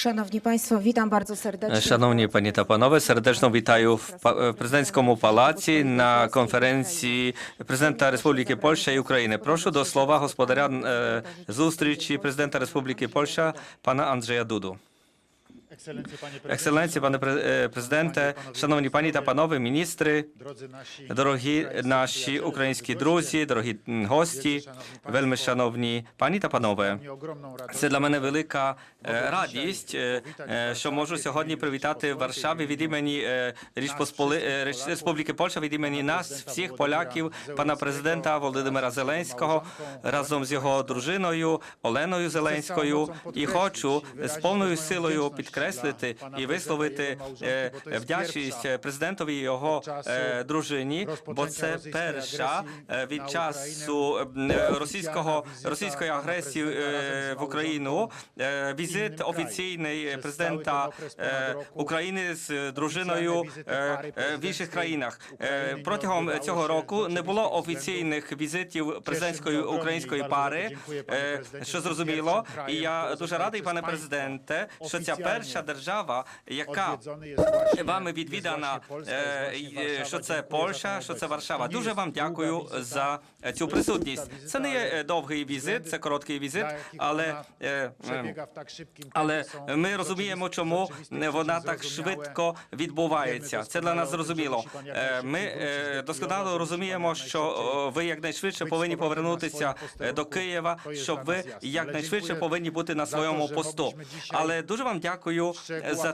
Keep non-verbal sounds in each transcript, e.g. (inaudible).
Szanowni панство, вітам bardzo serdecznie. Шановні пані та панове, сердечно вітаю в президентському палаці на конференції президента Республіки Польща і України. Прошу до слова господаря зустрічі президента Республіки Польща пана Анджея Дуду. Екселенції, пане е, президенте, шановні пані та панове, міністри, дорогі наші українські друзі, дорогі гості, вельми шановні пані та панове. Це для мене велика е, радість, е, що можу сьогодні привітати в Варшаві від імені Республіки Польща, від імені нас, всіх поляків, пана президента Володимира Зеленського разом з його дружиною Оленою Зеленською. І хочу з повною силою підкреслити і висловити е, вдячність президентові і його е, дружині, бо це перша е, від часу е, російського російської агресії е, в Україну. е, Візит офіційний президента е, України з дружиною е, е, в інших країнах. Е, Протягом цього року не було офіційних візитів президентської української пари, е, що зрозуміло. І я дуже радий, пане президенте, що ця перша держава, яка Вами відвідана, е, е, що це Польща, що це. Варшава. Дуже вам дякую за е, цю присутність. Це не є е, довгий візит, це короткий візит, але е, е, szybkim але ми розуміємо, чому вона так швидко відбувається. Це для нас зрозуміло. Е, Ми е, досконало розуміємо, що ви якнайшвидше повинні повернутися е, до Києва, щоб ви якнайшвидше повинні бути на своєму посту. Але дуже вам дякую е, за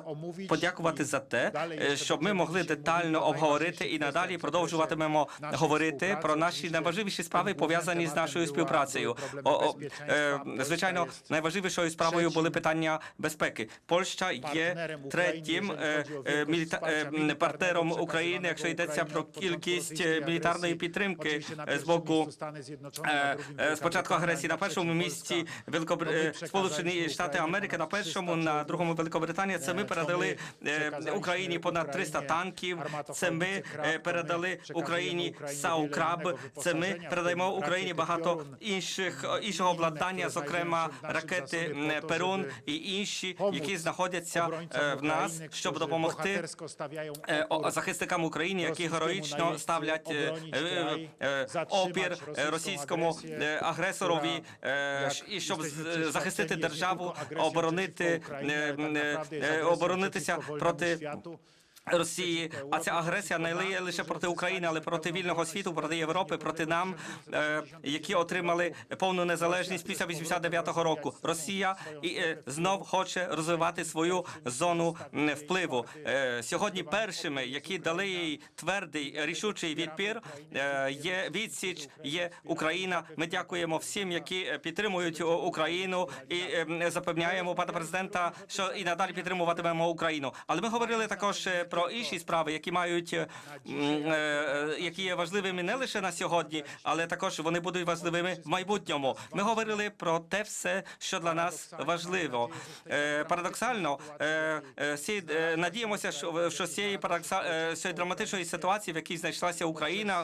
подякувати за те, е, щоб ми могли детально обговорити і надалі продовжуватимемо говорити про наші найважливіші справи пов'язані з нашою співпрацею. О, о, е, звичайно, найважливішою справою були питання безпеки. Польща є третім е, е, е, партнером України, якщо йдеться про кількість мілітарної підтримки з боку е, е, спочатку агресії на першому місці Великобр... Сполучені Штати Америки, на першому, на другому Великобританія. Це ми передали е, Україні понад 300 танків. Це ми передали Україні САУКРАБ. Це ми передаємо Україні багато інших е, іншого обладнання, зокрема ракети Перун і інші, які знаходяться е, в нас, щоб допомогти е, захисникам України, які героїчно ставлять опір російському агресорові, і щоб захистити державу, оборонити оборонитися проти. Росії, а ця агресія не лиє лише проти України, але проти вільного світу, проти Європи, проти нам, е, які отримали повну незалежність після 89-го року. Росія і е, знов хоче розвивати свою зону впливу. Е, сьогодні першими, які дали їй твердий рішучий відпір, є відсіч, є Україна. Ми дякуємо всім, які підтримують Україну, і запевняємо пана президента, що і надалі підтримуватимемо Україну. Але ми говорили також е, про інші справи, які мають е, м, е, які є важливими не лише на сьогодні, але також вони будуть важливими в майбутньому. Ми говорили про те все, що для нас важливо. Е, Парадоксально, е, е, всі е, надіємося, що з цієї парадокса е, цієї драматичної ситуації, в якій знайшлася Україна,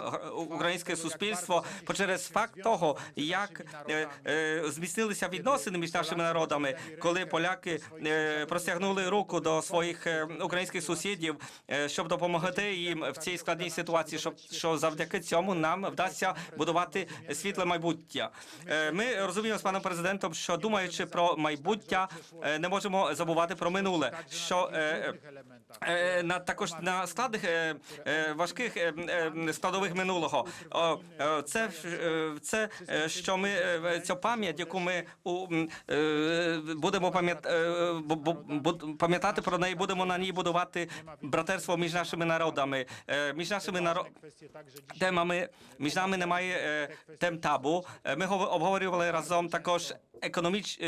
українське суспільство, через факт того, як е, е, зміцнилися відносини між нашими народами, коли поляки е, простягнули руку до своїх е, українських сусідів, е, щоб допомогти їм в цій складній ситуації, щоб що завдяки цьому нам вдасться будувати світле майбуття. Е, Ми розуміємо з паном президентом, що думаючи про майбуття, е, не можемо забувати про минуле. Що е, е, на також на складних е, е, важких е, е, складових минулого. Е, Це е, це е, що ми е, цю пам'ять, яку ми е, будемо пам'ят е, бу- бу- бу- пам'ятати про неї, будемо на ній будувати братерство між нашими народами, е, між нашими наро... темами. Між нами немає е, тем табу. Е, Ми гов- обговорювали разом також економіч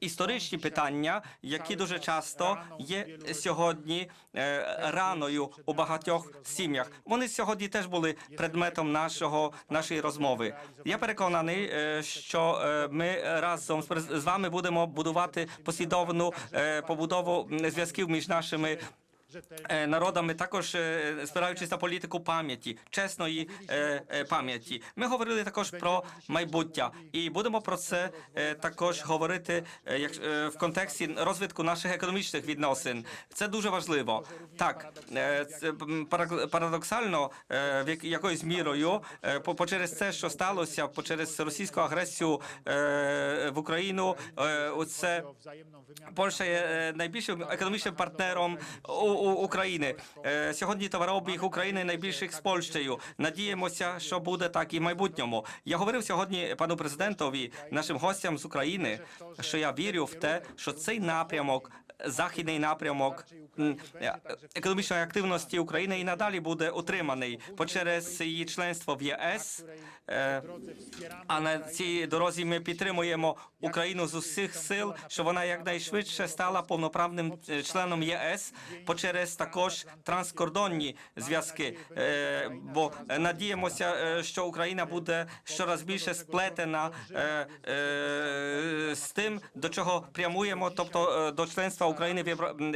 історичні питання, які дуже часто є сьогодні раною у багатьох сім'ях. Вони сьогодні теж були предметом нашого нашої розмови. Я переконаний, що ми разом з вами будемо будувати послідовну побудову зв'язків між нашими народами, також е, спираючись на політику пам'яті, чесної е, е, пам'яті. Ми говорили також про майбуття, і будемо про це е, також говорити е, е, в контексті розвитку наших економічних відносин. Це дуже важливо. Так, е, це парадоксально, е, якоюсь мірою, е, по, через це, що сталося, по через російську агресію е, в Україну, е, оце Польща є е, найбільшим економічним партнером у України. Е, Сьогодні товарообіг України найбільших з Польщею. Надіємося, що буде так і в майбутньому. Я говорив сьогодні пану президентові, нашим гостям з України, що я вірю в те, що цей напрямок. Західний напрямок е, економічної активності України і надалі буде утриманий через її членство в ЄС. Е, А на цій дорозі ми підтримуємо Україну з усіх сил, щоб вона якнайшвидше стала повноправним е, членом єС, по через також транскордонні зв'язки. Бо надіємося, що Україна буде щораз більше сплетена з тим, до чого прямуємо, тобто до членства України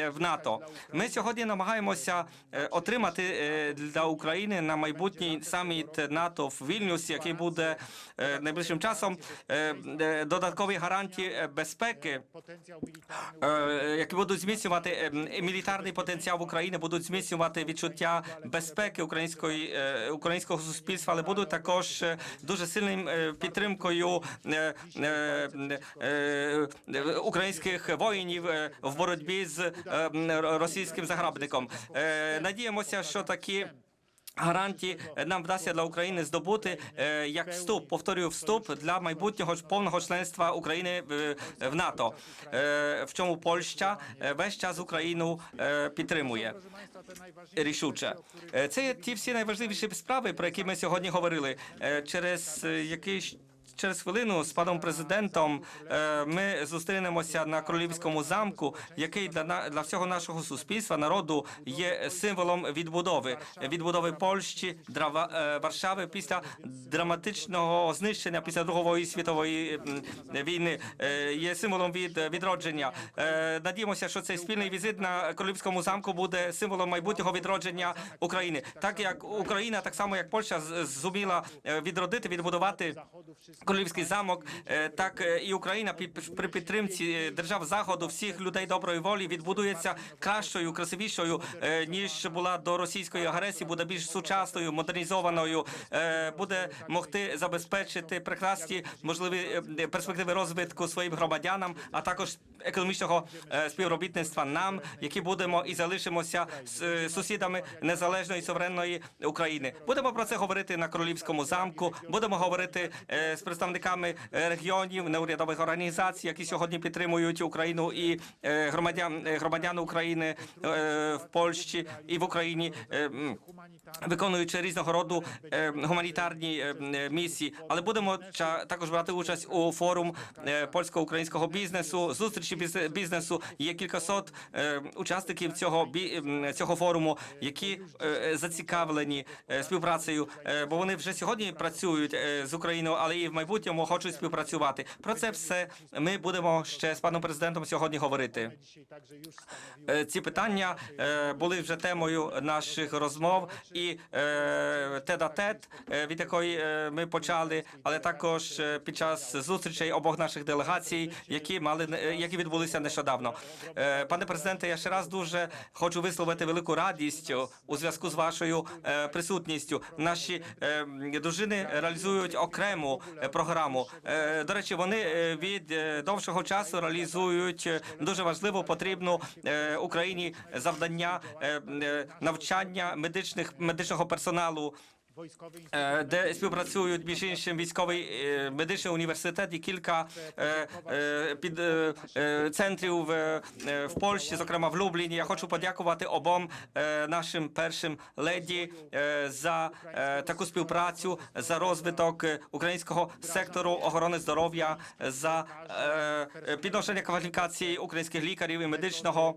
в НАТО. Ми сьогодні намагаємося е, отримати е, для України на майбутній саміт НАТО в Вільнюсі, який буде е, найближчим часом, додаткові гарантії безпеки, які будуть зміцнювати мілітарний потенціал України, будуть зміцнювати відчуття безпеки української українського суспільства, але будуть також дуже сильним підтримкою українських воїнів в боротьбі з е, російським загарбником. Е, Надіємося, що такі. Гарантії нам вдасться для України здобути е, як вступ, повторюю, вступ для майбутнього повного членства України в, НАТО, в чому Польща весь час Україну підтримує рішуче. Це ті всі найважливіші справи, про які ми сьогодні говорили. Через якийсь Через хвилину з паном президентом е, ми зустрінемося на королівському замку, який для для всього нашого суспільства народу є символом відбудови відбудови Польщі, драва е, Варшави після драматичного знищення після Другої світової війни. Е, Є символом від відродження. Надіємося, що цей спільний візит на королівському замку буде символом майбутнього відродження України, так як Україна, так само як Польща, зуміла відродити, відбудувати. Королівський замок, е, так е, і Україна при підтримці держав заходу всіх людей доброї волі відбудується кращою, красивішою е, ніж була до російської агресії, буде більш сучасною, модернізованою, буде могти забезпечити прекрасні можливі перспективи розвитку своїм громадянам, а також економічного е, співробітництва нам, які будемо і залишимося з е, сусідами незалежної суверенної України. Будемо про це говорити на королівському замку. Будемо говорити е, з представниками регіонів, неурядових організацій, які сьогодні підтримують Україну і громадян громадян України в Польщі і в Україні. Виконуючи різного роду гуманітарні місії, але будемо також брати участь у форум польсько-українського бізнесу, зустрічі біз- бізнесу. Є кількасот е, учасників цього бі- цього форуму, які е, зацікавлені е, співпрацею, бо вони вже сьогодні працюють з Україною, але і в майбутньому хочуть співпрацювати. Про це все ми будемо ще з паном президентом сьогодні говорити. Ці питання були вже темою наших розмов і тет-а-тет, е, від якої ми почали, але також під час зустрічей обох наших делегацій, які мали які відбулися нещодавно. Е, Пане президенте, я ще раз дуже хочу висловити велику радість у зв'язку з вашою е, присутністю. Наші е, дружини реалізують окрему е, програму. Е, До речі, вони е, від е, довшого часу реалізують е, дуже важливу потрібну е, Україні завдання е, е, навчання медичних медичного персоналу. Де співпрацюють між іншим військовий медичний університет і кілька під центрів в, Польщі, зокрема в Любліні. Я хочу подякувати обом е, нашим першим леді е, за е, таку співпрацю, за розвиток українського сектору охорони здоров'я, за підношення кваліфікації українських лікарів і медичного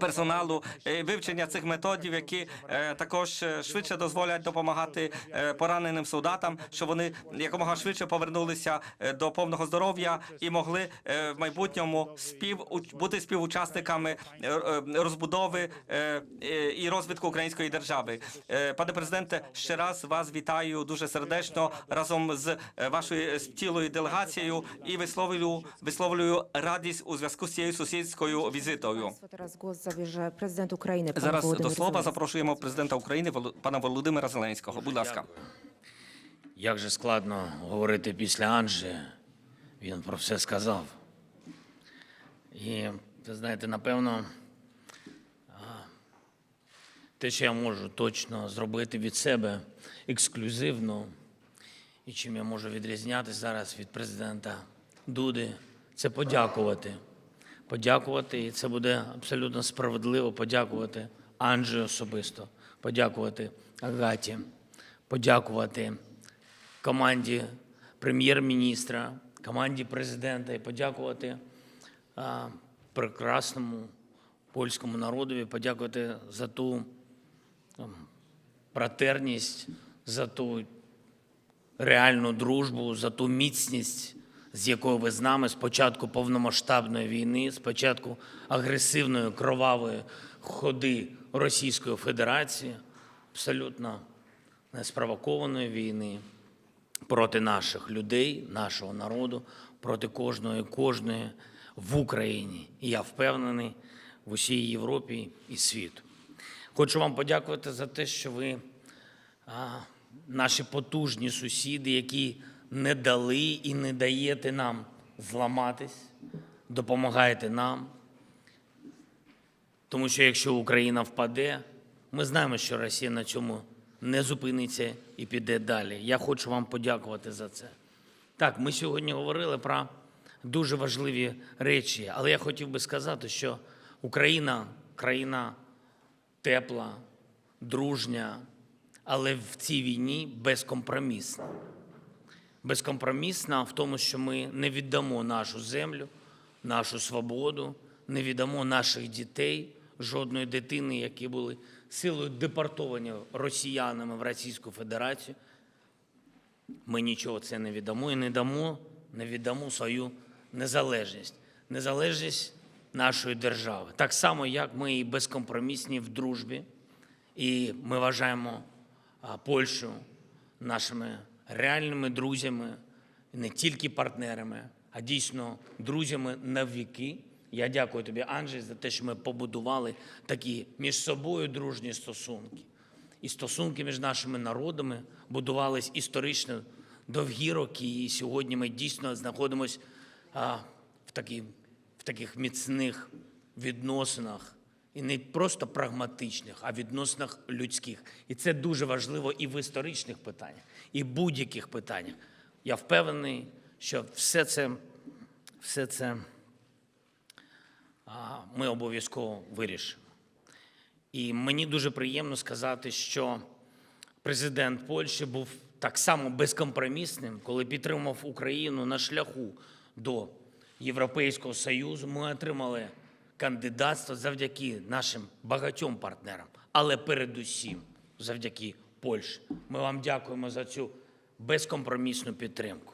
персоналу, вивчення цих методів, які також швидше дозволять допомагати побажати е, пораненим солдатам, щоб вони якомога швидше повернулися е, до повного здоров'я і могли е, в майбутньому спів бути співучасниками розбудови і розвитку української держави. Пане президенте, ще раз вас вітаю дуже сердечно разом з вашою цілою делегацією і висловлюю висловлюю радість у зв'язку з цією сусідською візитою. Зараз до слова запрошуємо президента України пана Володимира Зеленського. Будь ласка. Як же складно говорити після Анжі, він про все сказав. І ви знаєте, напевно, те, що я можу точно зробити від себе ексклюзивно, і чим я можу відрізнятися зараз від президента Дуди, це подякувати. Подякувати, і це буде абсолютно справедливо подякувати Анджі особисто, подякувати Агаті, подякувати команді прем'єр-міністра, команді президента і подякувати прекрасному польському народові, подякувати за ту братерність, за ту реальну дружбу, за ту міцність, з якою ви з нами з початку повномасштабної війни, з початку агресивної кровавої ходи Російської Федерації, абсолютно неспровокованої війни проти наших людей, нашого народу, проти кожної, кожної в Україні. І я впевнений в усій Європі і світу. Хочу вам подякувати за те, що ви а, наші потужні сусіди, які не дали і не даєте нам зламатись, допомагаєте нам. Тому що якщо Україна впаде, ми знаємо, що Росія на цьому не зупиниться і піде далі. Я хочу вам подякувати за це. Так, ми сьогодні говорили про дуже важливі речі, але я хотів би сказати, що Україна країна тепла, дружня, але в цій війні безкомпромісна. Безкомпромісна в тому, що ми не віддамо нашу землю, нашу свободу, не віддамо наших дітей, жодної дитини, які були силою депортовані росіянами в Російську Федерацію. Ми нічого це не віддамо і не дамо, не віддамо свою незалежність, незалежність нашої держави. Так само, як ми і безкомпромісні в дружбі, і ми вважаємо Польщу нашими реальними друзями, не тільки партнерами, а дійсно друзями на віки. Я дякую тобі, Анджей, за те, що ми побудували такі між собою дружні стосунки. І стосунки між нашими народами будувались історично довгі роки. І сьогодні ми дійсно знаходимося в, такі, в таких міцних відносинах. І не просто прагматичних, а відносинах людських. І це дуже важливо і в історичних питаннях, і в будь-яких питаннях. Я впевнений, що все це, все це ми обов'язково вирішимо. І мені дуже приємно сказати, що президент Польщі був так само безкомпромісним, коли підтримав Україну на шляху до Європейського Союзу. Ми отримали кандидатство завдяки нашим багатьом партнерам, але передусім завдяки Польщі. Ми вам дякуємо за цю безкомпромісну підтримку.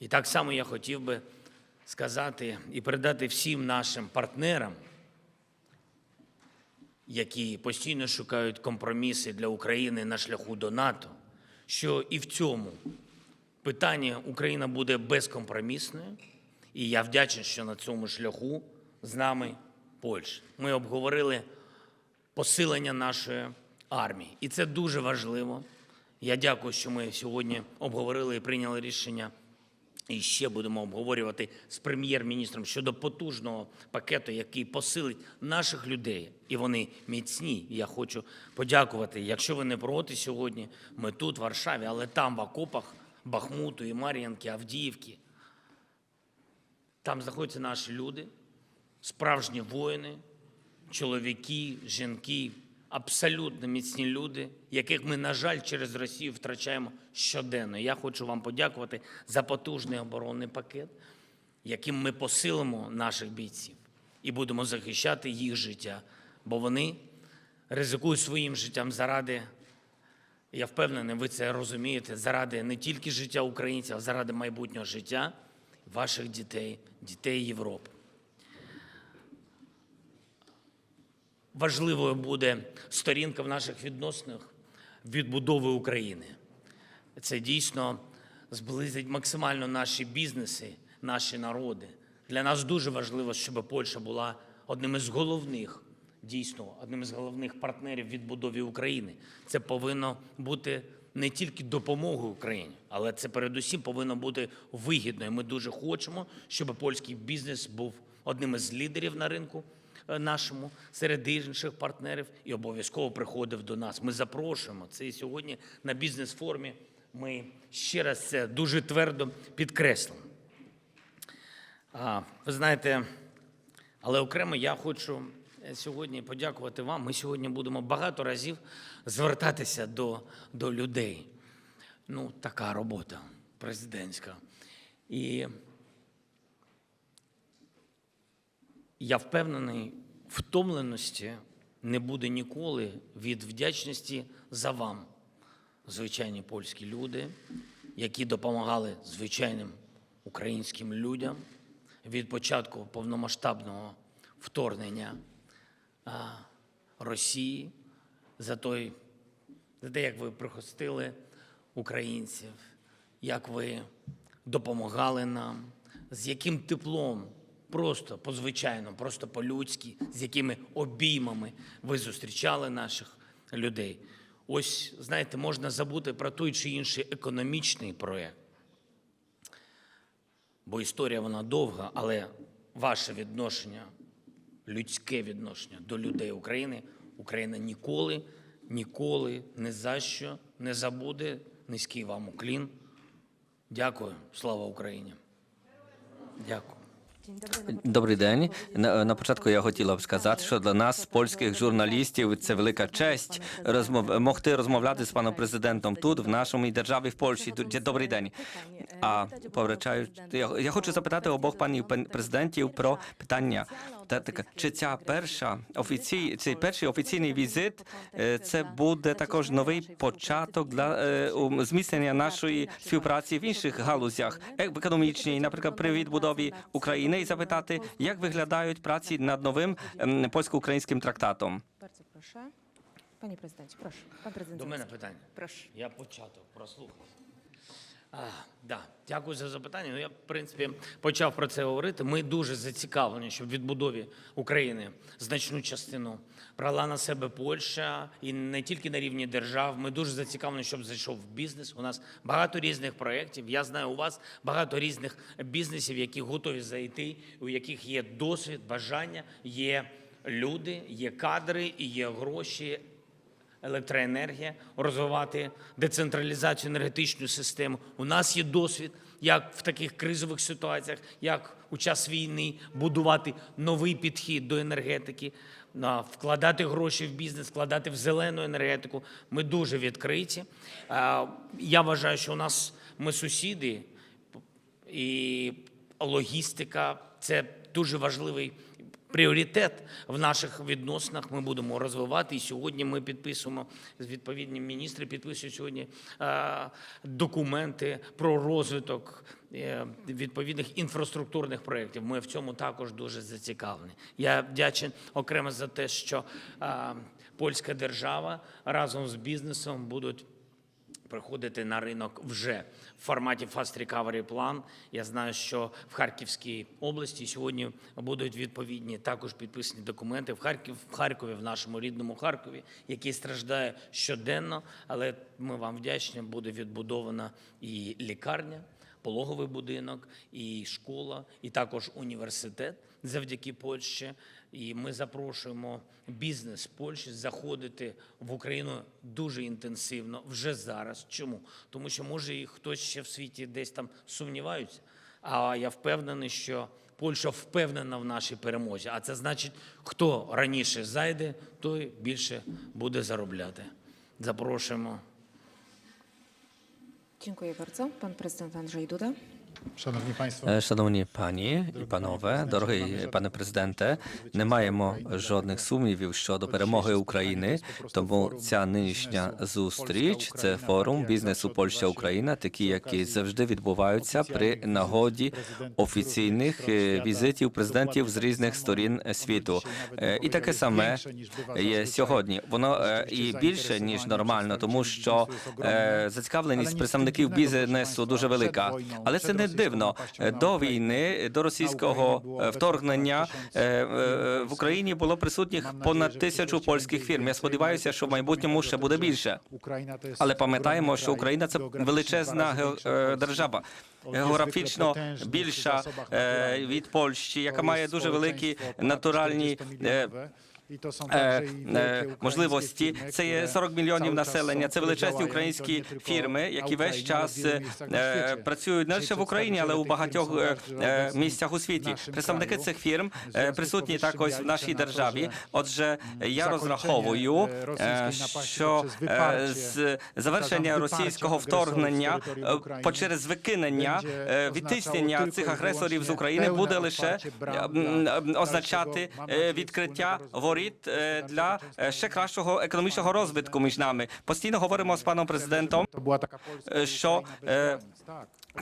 І так само я хотів би сказати і передати всім нашим партнерам, які постійно шукають компроміси для України на шляху до НАТО, що і в цьому питанні Україна буде безкомпромісною. І я вдячний, що на цьому шляху з нами Польща. Ми обговорили посилення нашої армії. І це дуже важливо. Я дякую, що ми сьогодні обговорили і прийняли рішення. І ще будемо обговорювати з прем'єр-міністром щодо потужного пакету, який посилить наших людей. І вони міцні. Я хочу подякувати. Якщо ви не проти сьогодні, ми тут, в Варшаві, але там, в окопах Бахмуту і Мар'їнки, Авдіївки, там знаходяться наші люди, справжні воїни, чоловіки, жінки, абсолютно міцні люди, яких ми, на жаль, через Росію втрачаємо щоденно. Я хочу вам подякувати за потужний оборонний пакет, яким ми посилимо наших бійців і будемо захищати їх життя, бо вони ризикують своїм життям заради Я впевнений, ви це розумієте заради не тільки життя українців, а заради майбутнього життя ваших дітей, дітей Європи. Важливою буде сторінка в наших відносинах відбудови України. Це дійсно зблизить максимально наші бізнеси, наші народи. Для нас дуже важливо, щоб Польща була одним із головних, дійсно, одним із головних партнерів відбудові України. Це повинно бути не тільки допомогою Україні, але це передусім повинно бути вигідно. І ми дуже хочемо, щоб польський бізнес був одним із лідерів на ринку нашому серед інших партнерів і обов'язково приходив до нас. Ми запрошуємо це і сьогодні на бізнес-формі. Ми ще раз це дуже твердо підкреслимо. Ви знаєте, але окремо я хочу е, сьогодні подякувати вам. Ми сьогодні будемо багато разів звертатися до, до людей. Ну, така робота президентська. І я впевнений, втомленості не буде ніколи від вдячності за вам, звичайні польські люди, які допомагали звичайним українським людям від початку повномасштабного вторгнення Росії за той, за те, як ви прихостили українців, як ви допомагали нам, з яким теплом, просто по-звичайному, просто по-людськи, з якими обіймами ви зустрічали наших людей. Ось, знаєте, можна забути про той чи інший економічний проєкт, бо історія вона довга, але ваше відношення, людське відношення до людей України, Україна ніколи, ніколи, ні за що не забуде. Низький вам уклін. Дякую. Слава Україні. Дякую. Добрий день. На, на початку я хотіла б сказати, що для нас, польських журналістів, це велика честь розмов могти розмовляти з паном президентом тут, в нашому державі, в Польщі. Добрий день. А повертаю, я, я хочу запитати обох панів президентів про питання. Та така, чи ця перша офіцій, цей перший офіційний візит, е, це буде також новий початок для е, зміцнення нашої співпраці в інших галузях, як в економічній, наприклад, при відбудові України, і запитати, як виглядають праці над новим ем, польсько-українським трактатом. Proszę. Panie prezydencie, proszę. Pan prezydent. До мене питання. Proszę. Я початок прослухав. А, да, дякую за запитання. Ну, я, в принципі, почав про це говорити. Ми дуже зацікавлені, щоб в відбудові України значну частину брала на себе Польща і не тільки на рівні держав. Ми дуже зацікавлені, щоб зайшов бізнес. У нас багато різних проєктів. Я знаю, у вас багато різних бізнесів, які готові зайти, у яких є досвід, бажання, є люди, є кадри і є гроші електроенергія, розвивати децентралізацію енергетичну систему. У нас є досвід, як в таких кризових ситуаціях, як у час війни будувати новий підхід до енергетики, вкладати гроші в бізнес, вкладати в зелену енергетику. Ми дуже відкриті. Я вважаю, що у нас ми сусіди, і логістика це дуже важливий пріоритет в наших відносинах. Ми будемо розвивати. І сьогодні ми підписуємо відповідні міністри підписують сьогодні е, документи про розвиток е, відповідних інфраструктурних проєктів. Ми в цьому також дуже зацікавлені. Я вдячен окремо за те, що е, польська держава разом з бізнесом будуть приходити на ринок вже в форматі Fast Recovery Plan. Я знаю, що в Харківській області сьогодні будуть відповідні також підписані документи в Харків, в Харкові, в нашому рідному Харкові, який страждає щоденно. Але ми вам вдячні. Буде відбудована і лікарня, пологовий будинок, і школа, і також університет завдяки Польщі. І ми запрошуємо бізнес Польщі заходити в Україну дуже інтенсивно вже зараз. Чому? Тому що може і хтось ще в світі десь там сумніваються. А я впевнений, що Польща впевнена в нашій перемозі. А це значить, хто раніше зайде, той більше буде заробляти. Запрошуємо. Dziękuję bardzo. Pan prezydent Andrzej. Шановні пані і панове, дорогий пане президенте, не маємо жодних сумнівів щодо перемоги України. Тому ця нинішня зустріч це форум бізнесу Польща Україна, такі які завжди відбуваються при нагоді офіційних візитів президентів з різних сторін світу. І таке саме є сьогодні. Воно і більше ніж нормально, тому що зацікавленість представників бізнесу дуже велика. Але це не дивно. До війни, до російського е, вторгнення е, е, в Україні було присутніх понад тисячу польських фірм. Я сподіваюся, що в майбутньому ще буде більше. Але пам'ятаємо, що Україна це величезна держава, географічно більша від Польщі, яка має дуже великі натуральні 40-milionowe. І то są е, е, можливості. Це є фірми, 40 мільйонів населення. Це величезні українські фірми, які весь час е, працюють не лише в Україні, але у багатьох місцях у світі. Представники цих фірм присутні також в нашій державі. Отже, я розраховую, що з завершення російського вторгнення по через викинення, відтиснення цих агресорів з України буде лише означати відкриття воріт е, для е, ще кращого економічного розвитку між нами. Постійно говоримо з паном президентом. Polska що,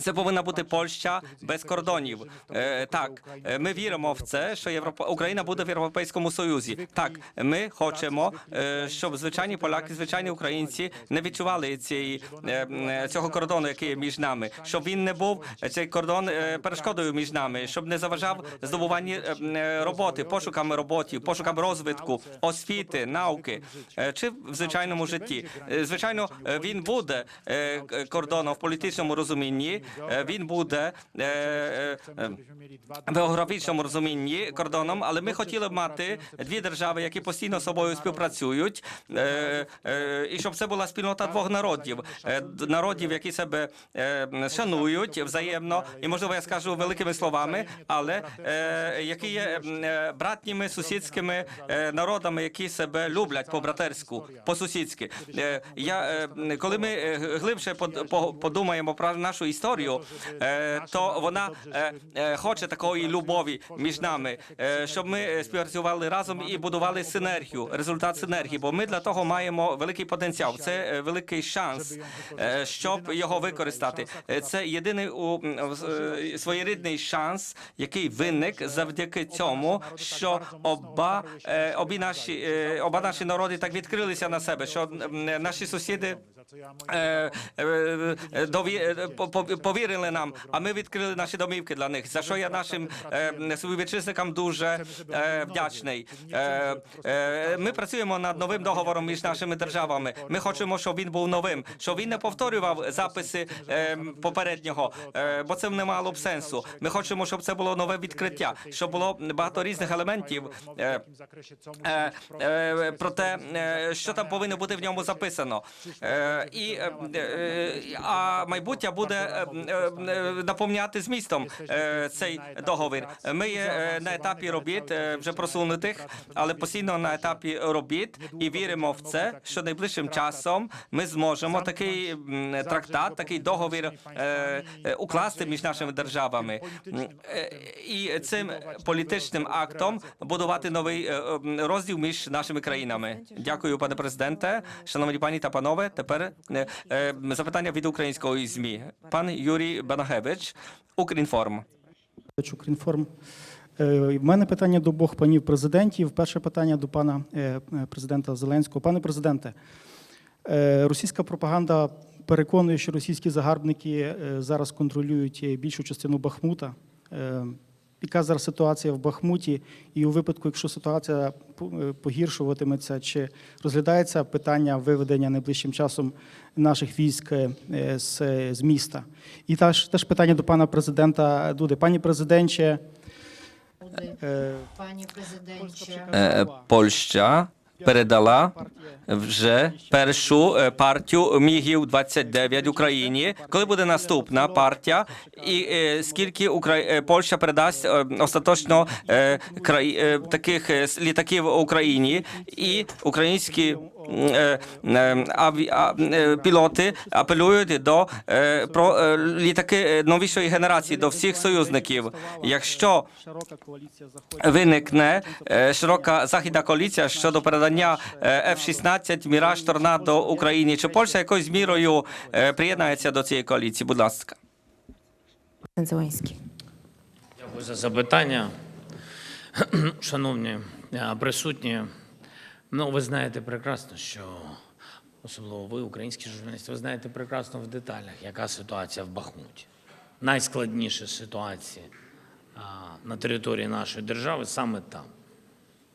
Це повинна бути Польща без кордонів. Е, Так, е, ми віримо в це, що Європа Україна буде в Європейському Союзі. Так, ми хочемо, е, щоб звичайні поляки, звичайні українці не відчували цієї е, цього кордону, який є між нами, щоб він не був е, цей кордон е, перешкодою між нами, щоб не заважав здобуванні е, е, роботи, пошуками роботи, пошукам розвитку, освіти, науки е, чи в звичайному житті. Е, Звичайно, він буде е, кордоном в політичному розумінні. Е, Він буде е, е, е, в географічному розумінні кордоном, але ми хотіли б мати дві держави, які постійно з собою співпрацюють, і щоб це була спільнота двох народів, народів, які себе шанують взаємно, і можливо я скажу великими словами, але які є братніми сусідськими народами, які себе люблять по братерську, по сусідськи. Я коли ми глибше по- подумаємо про нашу історію, е, то вона е, е, хоче такої любові між нами, е, щоб ми е, співпрацювали разом і будували синергію, результат синергії. Бо ми для того маємо великий потенціал. Це е, великий шанс, е, щоб його використати. Е, Це єдиний у е, своєрідний шанс, який виник завдяки цьому, що оба е, обі наші е, оба наші народи так відкрилися на себе, що наші сусіди. Е, повірили нам, а ми відкрили наші домівки для них. За що я нашим е, співвітчизникам дуже е, вдячний. Ми працюємо над новим договором між нашими державами. Ми хочемо, щоб він був новим, щоб він не повторював записи попереднього, бо це не мало б сенсу. Ми хочемо, щоб це було нове відкриття, щоб було багато різних елементів. про те, що там повинно бути в ньому записано. Е, І, е, е, а майбуття буде наповняти змістом цей договір. Ми є на етапі робіт вже просунутих, але постійно на етапі робіт і віримо в це, що найближчим часом ми зможемо такий трактат, такий договір укласти між нашими державами. І цим політичним актом будувати новий розділ між нашими країнами. Дякую, пане президенте. Шановні пані та панове. Тепер е, е, запитання від української змі. Пан Юрій Банахевич, Укрінформ. Укрінформ. Е, В мене питання до обох панів президентів. Перше питання до пана е, е, президента Зеленського. Пане президенте, е, російська пропаганда переконує, що російські загарбники е, зараз контролюють е, більшу частину Бахмута. Яка зараз ситуація в Бахмуті? І у випадку, якщо ситуація е, погіршуватиметься, чи розглядається питання виведення найближчим часом наших військ е, з, з міста? І теж, теж питання до пана президента Дуди. Пані президенче, е, Пані президенче, Польща передала вже першу е, партію мігів 29 Україні. Коли буде наступна партія, і е, скільки Укра... е, Польща передасть остаточно кра таких літаків Україні, і українські пілоти апелюють до е, про е, літаки е, новішої генерації до всіх союзників. Якщо широка коаліція заходить, виникне е, широка західна коаліція щодо передання е, F-16 Міраж Торнадо Україні, чи Польща якоюсь мірою е, приєднається до цієї коаліції? Будь ласка. Зеленський. Дякую за запитання. (clears throat) Шановні е, присутні, ну ви знаєте прекрасно, що особливо ви, українські журналісти, ви знаєте прекрасно в деталях, яка ситуація в Бахмуті. Найскладніша ситуація на території нашої держави саме там.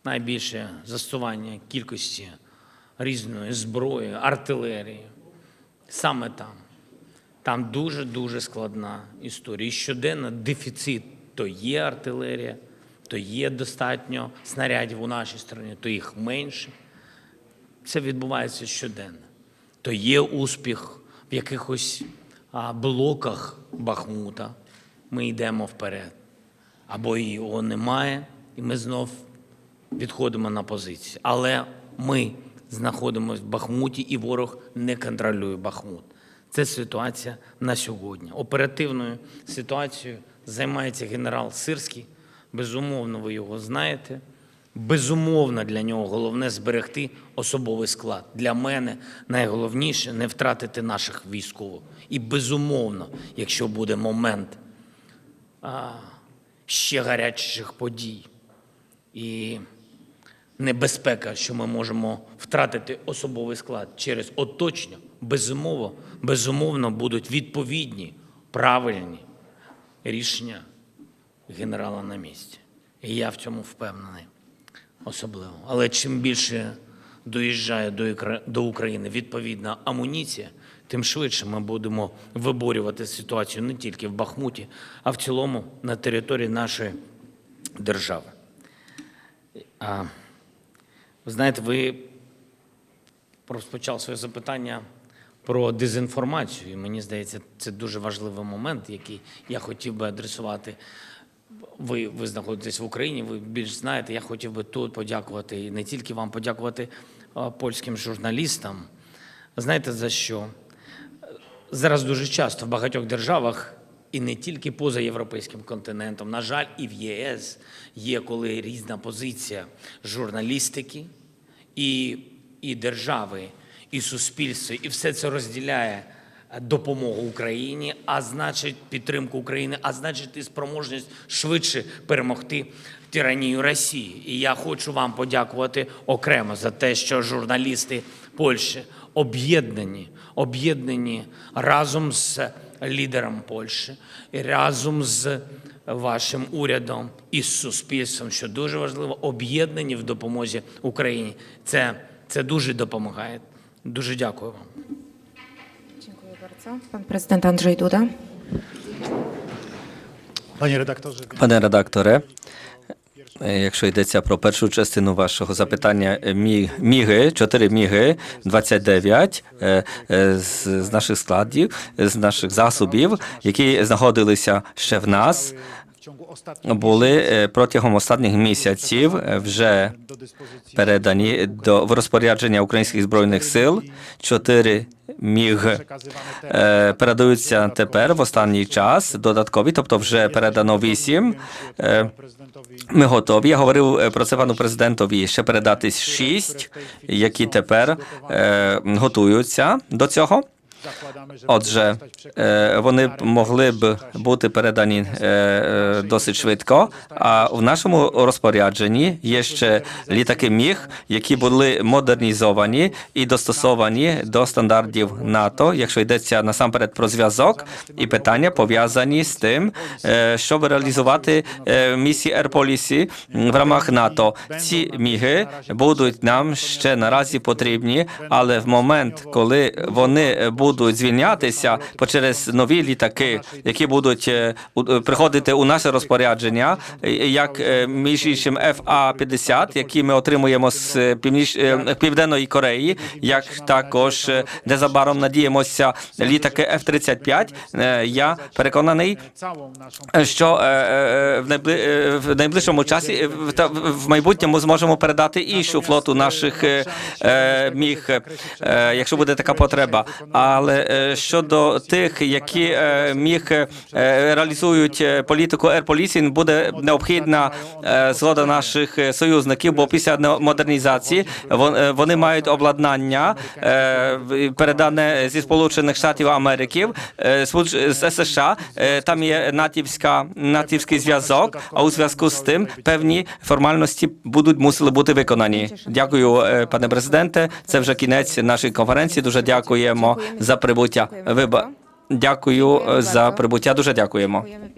Найбільше застосування кількості різної зброї, артилерії саме там. Там дуже-дуже складна історія. І щоденно дефіцит то є артилерія, то є достатньо снарядів у нашій країні, то їх менше. Це відбувається щоденно. То є успіх в якихось блоках Бахмута. Ми йдемо вперед. Або його немає, і ми знов відходимо на позиції. Але ми знаходимося в Бахмуті, і ворог не контролює Бахмут. Це ситуація на сьогодні. Оперативною ситуацією займається генерал Сирський. Безумовно, ви його знаєте. Безумовно, для нього головне зберегти особовий склад. Для мене найголовніше не втратити наших військових. І безумовно, якщо буде момент а, ще гарячих подій і небезпека, що ми можемо втратити особовий склад через оточення, безумовно, безумовно будуть відповідні правильні рішення генерала на місці. І я в цьому впевнений особливо. Але чим більше доїжджає до України відповідна амуніція, тим швидше ми будемо виборювати ситуацію не тільки в Бахмуті, а в цілому на території нашої держави. А, ви знаєте, ви розпочав своє запитання про дезінформацію. І мені здається, це дуже важливий момент, який я хотів би адресувати. Ви, ви знаходитесь в Україні, ви більш знаєте. Я хотів би тут подякувати і не тільки вам подякувати а, польським журналістам. Знаєте за що? Зараз дуже часто в багатьох державах, і не тільки поза європейським континентом, на жаль, і в ЄС є коли різна позиція журналістики і, і держави, і суспільства, і все це розділяє допомогу Україні, а значить підтримку України, а значить і спроможність швидше перемогти тиранію Росії. І я хочу вам подякувати окремо за те, що журналісти Польщі об'єднані, об'єднані разом з лідером Польщі і разом з вашим урядом і з суспільством, що дуже важливо, об'єднані в допомозі Україні. Це, це дуже допомагає. Дуже дякую вам. Pan prezydent Andrzej Duda. Panie redaktorze, Пане редакторе, е, якщо йдеться про першу частину вашого запитання, міги, 4 міги, 29 е, е, з, наших складів, з наших засобів, які знаходилися ще в нас, w ciągu були протягом останніх місяців вже передані до в розпорядження українських збройних сил. Чотири міг е, передаються тепер в останній час додаткові, тобто вже передано вісім. Е, Ми готові. Я говорив е, про це пану президентові. Ще передати шість, які тепер е, готуються до цього. Отже, вони могли б бути передані досить швидко. А в нашому розпорядженні є ще літаки міг, які були модернізовані і достосовані до стандартів НАТО, якщо йдеться насамперед про зв'язок і питання пов'язані з тим, щоб реалізувати місії Air Policy в рамах НАТО. Ці міги будуть нам ще наразі потрібні, але в момент, коли вони будуть звільнені звільнятися через нові літаки, які будуть е, е, приходити у наше розпорядження, е, як між іншим FA-50, які ми отримуємо з північ Південної Кореї, як також незабаром надіємося літаки F-35. Е, Я переконаний, що в найбли- в найближчому часі та в майбутньому зможемо передати іншу флоту наших міг, якщо буде така потреба. Але е, щодо тих, які е, міг е, реалізують політику Air Policing, буде необхідна згода наших союзників, бо після модернізації вони мають обладнання передане зі Сполучених Штатів Америки з США. Там є натівська натівський зв'язок. А у зв'язку з тим певні формальності будуть мусили бути виконані. Дякую, пане президенте. Це вже кінець нашої конференції. Дуже дякуємо за прибуття. Дякуємо Виба дякую е, за прибуття. Дуже дякуємо.